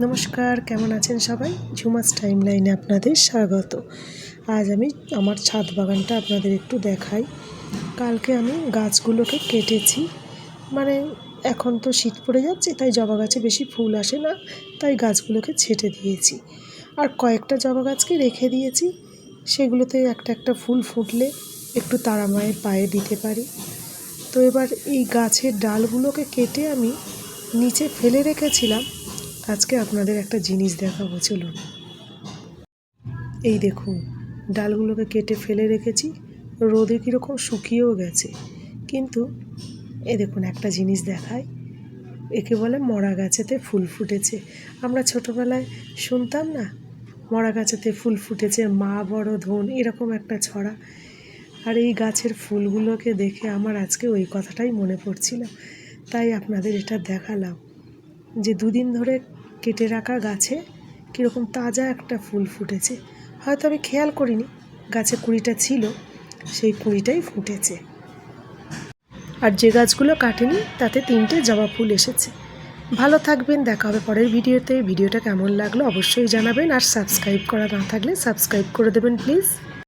নমস্কার, কেমন আছেন সবাই? ঝুমাস টাইম লাইনে আপনাদের স্বাগত। আজ আমি আমার ছাদ বাগানটা আপনাদের একটু দেখাই। কালকে আমি গাছগুলোকে কেটেছি। মানে এখন তো শীত পড়ে যাচ্ছে, তাই জবা গাছে বেশি ফুল আসে না, তাই গাছগুলোকে ছেটে দিয়েছি। আর কয়েকটা জবা গাছকে রেখে দিয়েছি। সেগুলোতে একটা একটা ফুল ফুটলে একটু তারা মায়ের পায়ে দিতে পারি। তো এবার এই গাছের ডালগুলোকে কেটে আমি নিচে ফেলে রেখেছিলাম। আজকে আপনাদের একটা জিনিস দেখাবো, চলুন। এই দেখুন, ডালগুলোকে কেটে ফেলে রেখেছি, রোদে কীরকম শুকিয়েও গেছে। কিন্তু এ দেখুন, একটা জিনিস দেখায় একে বলে মরা গাছেতে ফুল ফুটেছে। আমরা ছোটোবেলায় শুনতাম না, মরা গাছেতে ফুল ফুটেছে, মা, বড়, ধন, এরকম একটা ছড়া। আর এই গাছের ফুলগুলোকে দেখে আমার আজকে ওই কথাটাই মনে পড়ছিল। তাই আপনাদের এটা দেখালাম, যে দুদিন ধরে কেটে রাখা গাছে কীরকম তাজা একটা ফুল ফুটেছে। হয়তো আমি খেয়াল করিনি, গাছে কুড়িটা ছিল, সেই কুড়িটাই ফুটেছে। আর যে গাছগুলো কাটেনি, তাতে তিনটে জবা ফুল এসেছে। ভালো থাকবেন, দেখা হবে পরের ভিডিওতে। ভিডিওটা কেমন লাগল অবশ্যই জানাবেন, আর সাবস্ক্রাইব করা না থাকলে সাবস্ক্রাইব করে দেবেন, প্লিজ।